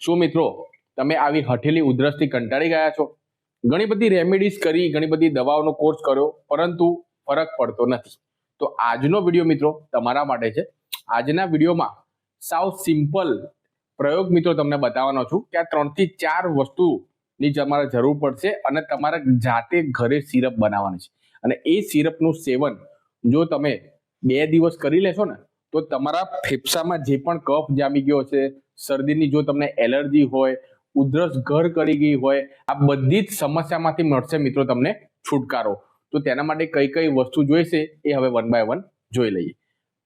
શું મિત્રો, તમે આવી હઠેલી ઉધરસથી કંટાળી ગયા છો? ઘણી બધી રેમેડીઝ કરી, ઘણી બધી દવાઓનો કોર્સ કર્યો, પરંતુ ફરક પડતો નથી. તો આજનો વીડિયો મિત્રો તમારા માટે છે. આજના વિડીયોમાં સાવ સિમ્પલ પ્રયોગ મિત્રો તમને બતાવવાનો છું કે આ ત્રણથી ચાર વસ્તુની તમારે જરૂર પડશે અને તમારે જાતે ઘરે સિરપ બનાવવાની છે. અને એ સિરપનું સેવન જો તમે બે દિવસ કરી લેશો ને તો તમારા ફેફસામાં જે પણ કફ જામી ગયો છે, શરદીની જો તમને એલર્જી હોય, ઉધરસ ઘર કરી ગઈ હોય, આ બધી જ સમસ્યામાંથી મળશે મિત્રો તમને છુટકારો. તો તેના માટે કઈ કઈ વસ્તુ જોઈશે એ હવે વન બાય વન જોઈ લઈએ.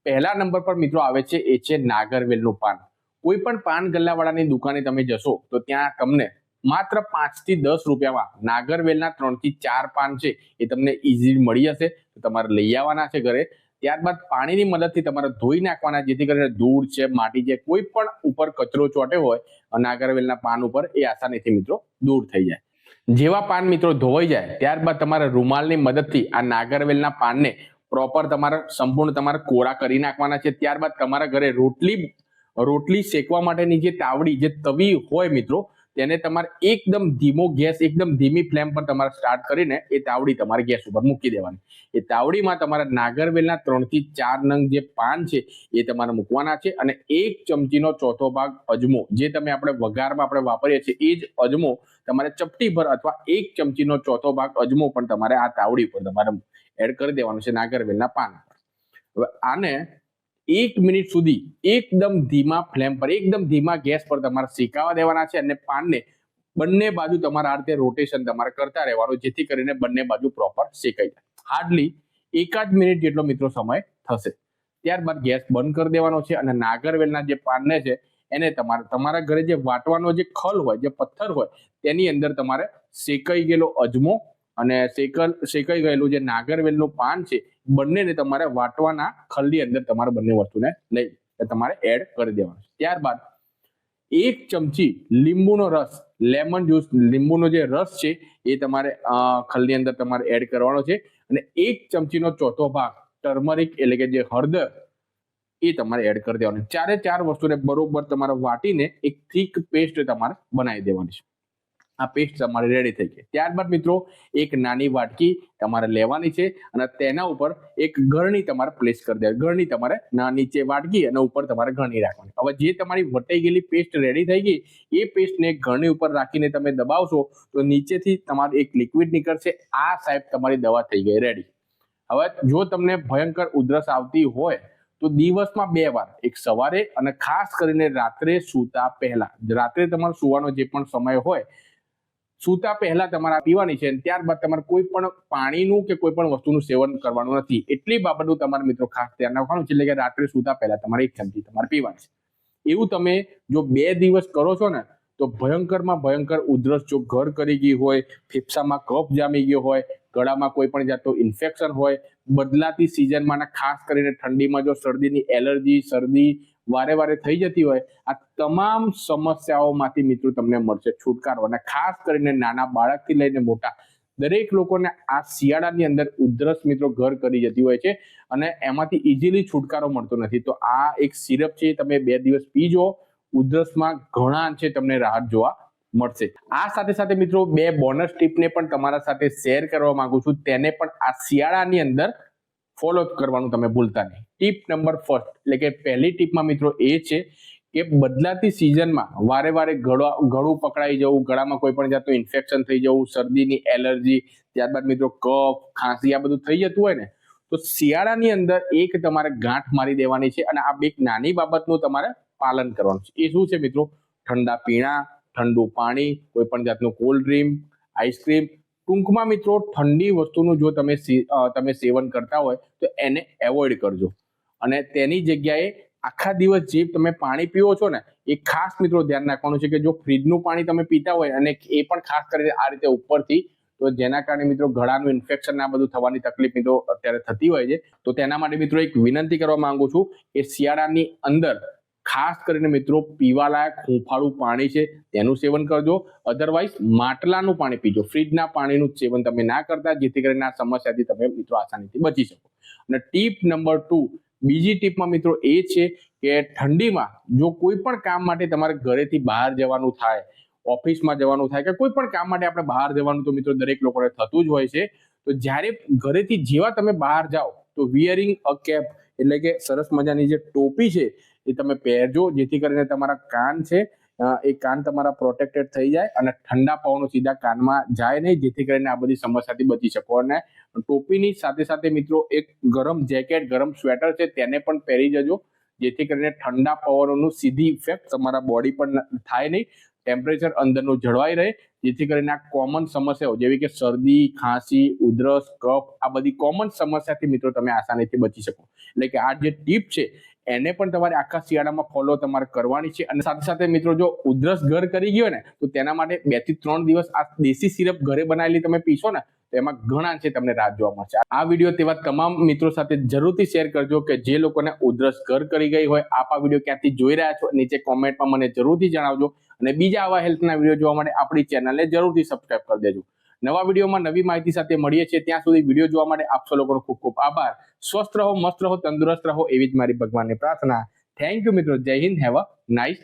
પહેલા નંબર પર મિત્રો આવે છે, એ છે નાગરવેલનું પાન. કોઈ પણ પાન ગલ્લાવાળાની દુકાને તમે જશો, તો ત્યાં તમને માત્ર પાંચથી દસ રૂપિયામાં નાગરવેલના ત્રણથી ચાર પાન છે, એ તમને ઇઝી મળી જશે. તો તમારે લઈ આવવાના છે ઘરે. ત્યારબાદ પાણીની મદદથી તમારે ધોઈ નાખવાના, જેથી કરીને ધૂળ છે, માટી છે, કોઈ પણ ઉપર કચરો ચોટે હોય નાગરવેલના પાન ઉપર, એ આસાનીથી મિત્રો દૂર થઈ જાય. જેવા પાન મિત્રો ધોવાઈ જાય, ત્યારબાદ તમારે રૂમાલની મદદથી આ નાગરવેલના પાનને પ્રોપર તમારે સંપૂર્ણ તમારે કોરા કરી નાખવાના છે. ત્યારબાદ તમારા ઘરે રોટલી રોટલી શેકવા માટેની જે તાવડી, જે તવી હોય મિત્રો તેને તમારે એકદમ ધીમો ગેસ, એકદમ ધીમી ફ્લેમ પર તમારે સ્ટાર્ટ કરીને એ તાવડી તમારે ગેસ ઉપર મૂકી દેવાની. એ તાવડીમાં તમારા નાગરવેલના ત્રણથી ચાર નંગ જે પાન છે એ તમારે મૂકવાના છે અને એક ચમચીનો ચોથો ભાગ અજમો, જે તમે આપણે વઘારમાં આપણે વાપરીએ છીએ, એ જ અજમો તમારે ચપટી પર અથવા એક ચમચીનો ચોથો ભાગ અજમો પણ તમારે આ તાવડી પર તમારે એડ કરી દેવાનું છે નાગરવેલના પાન હવે આને એક મિનિટ સુધી એકદમ ધીમા ફ્લેમ પર, એકદમ ધીમા ગેસ પર તમારે શેકાવા દેવાના છે અને પાનને બંને બાજુ તમારે આ રીતે રોટેશન તમારે કરતા રહેવાનું, જેથી કરીને બંને બાજુ પ્રોપર શેકાઈ જાય. હાર્ડલી એકાદ મિનિટ જેટલો મિત્રો સમય થશે. ત્યારબાદ ગેસ બંધ કરી દેવાનો છે અને નાગરવેલના જે પાનને છે, એને તમારે, તમારા ઘરે જે વાટવાનો જે ખલ હોય, જે પથ્થર હોય, તેની અંદર તમારે શેકાઈ ગયેલો અજમો અને શેકલ શેકાઈ ગયેલું જે નાગરવેલનું પાન છે, બંનેને તમારે વાટવાના ખલની અંદર તમારે બંને વસ્તુને લઈ તમારે એડ કરી દેવાનું. ત્યારબાદ એક ચમચી લીંબુનો રસ લેમન જ્યુસ લીંબુનો જે રસ છે, એ તમારે ખલની અંદર તમારે એડ કરવાનો છે. અને એક ચમચીનો ચોથો ભાગ ટર્મરિક એટલે કે જે હળદર, એ તમારે એડ કરી દેવાની. ચારે ચાર વસ્તુને બરોબર તમારે વાટીને એક થીક પેસ્ટ તમારે બનાવી દેવાની છે. આ પેસ્ટ તમારી રેડી થઈ ગઈ. ત્યારબાદ મિત્રો, એક નાની વાટકી તમારે લેવાની છે અને તેના ઉપર એક ગરણી તમારે પ્લેસ કરી દેવાની. ઘરની તમારે ના નીચે વાટકી અને ઉપર તમારે ગરણી રાખવાની. હવે જે તમારી વટાઈ ગયેલી પેસ્ટ રેડી થઈ ગઈ, એ પેસ્ટને ગરણી ઉપર રાખીને તમે દબાવશો તો નીચેથી તમારે એક લિક્વિડ નીકળશે. આ સાહેબ તમારી દવા થઈ ગઈ રેડી હવે જો તમને ભયંકર ઉધરસ આવતી હોય, તો દિવસમાં બે વાર, એક સવારે અને ખાસ કરીને રાત્રે સૂતા પહેલા. રાત્રે તમારો સુવાનો જે પણ સમય હોય સૂતા પહેલા તમારા પીવાની છે ત્યારબાદ તમારે કોઈ પણ પાણીનું કે કોઈ પણ વસ્તુનું સેવન કરવાનું નથી. એટલી બાબતનું તમારે મિત્રો ખાસ ધ્યાન રાખવાનું છે એટલે કે રાત્રે સૂતા પહેલા તમારે એક ચમચી તમારે પીવાની છે. એવું તમે જો બે દિવસ કરો છો ને, તો ભયંકરમાં ભયંકર ઉધરસ જો ઘર કરી ગઈ હોય, ફેફસામાં કફ જામી ગયો હોય, ગળામાં કોઈ પણ જાતનું ઇન્ફેક્શન હોય, બદલાતી સિઝનમાં ખાસ કરીને ઠંડીમાં જો શરદીની એલર્જી, શરદી વારે વારે થઈ જતી હોય, આ તમામ સમસ્યાઓમાંથી મિત્રો તમને મળશે છુટકારો અને ખાસ કરીને નાના બાળકથી લઈને મોટા. દરેક લોકોને આ શિયાળાની અંદર ઉધરસ મિત્રો ઘર કરી જતી હોય છે અને એમાંથી ઇઝીલી છુટકારો મળતો નથી. તો આ એક સિરપ છે તમે બે દિવસ પીજો, ઉધરસમાં ઘણા અંશે તમને રાહત જોવા મળશે. આ સાથે સાથે મિત્રો બે બોનસ ટીપને પણ તમારા સાથે શેર કરવા માંગુ છું. તેને પણ આ શિયાળાની અંદર ફોલો કરવાનું તમે ભૂલતા નહીં. ટીપ નંબર ફર્સ્ટ એટલે કે પહેલી ટીપમાં મિત્રો એ છે કે બદલાતી સિઝનમાં વારે વારે ગળા પકડાઈ જવું, ગળામાં કોઈ પણ જાતનું ઇન્ફેક્શન થઈ જવું, શરદીની એલર્જી ત્યારબાદ મિત્રો કફ, ખાંસી, આ બધું થઈ જતું હોય ને, તો શિયાળાની અંદર એક તમારે ગાંઠ મારી દેવાની છે અને આ બે એક નાની બાબતનું તમારે પાલન કરવાનું છે. એ શું છે મિત્રો? ઠંડા પીણા, ઠંડુ પાણી, કોઈ પણ જાતનું કોલ્ડ ડ્રિંક આઈસ્ક્રીમ ટૂંકમાં મિત્રો, ઠંડી વસ્તુનું જો તમે તમે સેવન કરતા હોય તો એને એવોઇડ કરજો. અને તેની જગ્યાએ આખા દિવસ જે તમે પાણી પીવો છો ને, એ ખાસ મિત્રો ધ્યાન રાખવાનું છે કે જો ફ્રીજનું પાણી તમે પીતા હોય અને એ પણ ખાસ કરીને આ રીતે ઉપરથી, તો જેના કારણે મિત્રો ગળાનું ઇન્ફેક્શન આ બધું થવાની તકલીફ મિત્રો અત્યારે થતી હોય છે, તો તેના માટે મિત્રો એક વિનંતી કરવા માંગુ છું કે શિયાળાની અંદર ખાસ કરીને મિત્રો પીવાલાયક હુંફાળું પાણી છે, તેનું સેવન કરજો. અધરવાઇઝ માટલાનું પાણી પીજો. ફ્રીજના પાણીનું સેવન તમે ના કરતા, જેથી કરીને આ સમસ્યાથી તમે મિત્રો આસાનીથી બચી શકો. અને ટીપ નંબર ટુ બીજી ટીપમાં મિત્રો એ છે કે ઠંડીમાં જો કોઈ પણ કામ માટે તમારે ઘરેથી બહાર જવાનું થાય, ઓફિસમાં જવાનું થાય કે કોઈ પણ કામ માટે આપણે બહાર જવાનું તો મિત્રો દરેક લોકોને થતું જ હોય છે, તો જ્યારે ઘરેથી જેવા તમે બહાર જાઓ તો વિયરિંગ અ કેપ એટલે કે સરસ મજાની જે ટોપી છે એ તમે પહેરજો, જેથી કરીને તમારા કાન છે એ કાન તમારા પ્રોટેક્ટેડ થઈ જાય અને ઠંડા પવનો સીધા કાનમાં જાય નહીં, જેથી કરીને આ બધી સમસ્યાથી બચી શકો. અને ટોપીની સાથે સાથે મિત્રો એક ગરમ જેકેટ, ગરમ સ્વેટર છે, તેને પણ પહેરી જજો, જેથી કરીને ઠંડા પવનોનું સીધી ઇફેક્ટ તમારા બોડી પર થાય નહીં. ટેમ્પરેચર અંદરનું જળવાઈ રહે, જેથી કરીને આ કોમન સમસ્યાઓ જેવી કે શરદી, ખાંસી, ઉધરસ, કફ, આ બધી કોમન સમસ્યાથી મિત્રો તમે આસાનીથી બચી શકો. એટલે કે આ જે ટીપ છે એને પણ તમારે આખા શિયાળામાં ફોલો તમારે કરવાની છે. અને સાથે સાથે મિત્રો, જો ઉધરસ ઘર કરી ગયો ને, તો તેના માટે બેથી ત્રણ દિવસ આ દેશી સિરપ ઘરે બનાવેલી તમે પીશો ને, તો એમાં ઘણા છે તમને રાહત જોવા મળશે. આ વીડિયો તેવા તમામ મિત્રો સાથે જરૂરથી શેર કરજો કે જે લોકોને ઉધરસ ઘર કરી ગઈ હોય, આપ આ વીડિયો ક્યાંથી જોઈ રહ્યા છો, નીચે કોમેન્ટમાં મને જરૂરથી જણાવજો. અને બીજા આવા હેલ્થના વીડિયો જોવા માટે આપણી ચેનલને જરૂરથી સબસ્ક્રાઇબ કરી દેજો. નવા વિડીયોમાં નવી માહિતી સાથે મળીએ છીએ. ત્યાં સુધી વીડિયો જોવા માટે આપ સૌ લોકોનો ખૂબ ખૂબ આભાર. સ્વસ્થ રહો, મસ્ત રહો, તંદુરસ્ત રહો એવી જ મારી ભગવાનની પ્રાર્થના. થેન્ક યુ મિત્રો. જય હિન્દ. Have a nice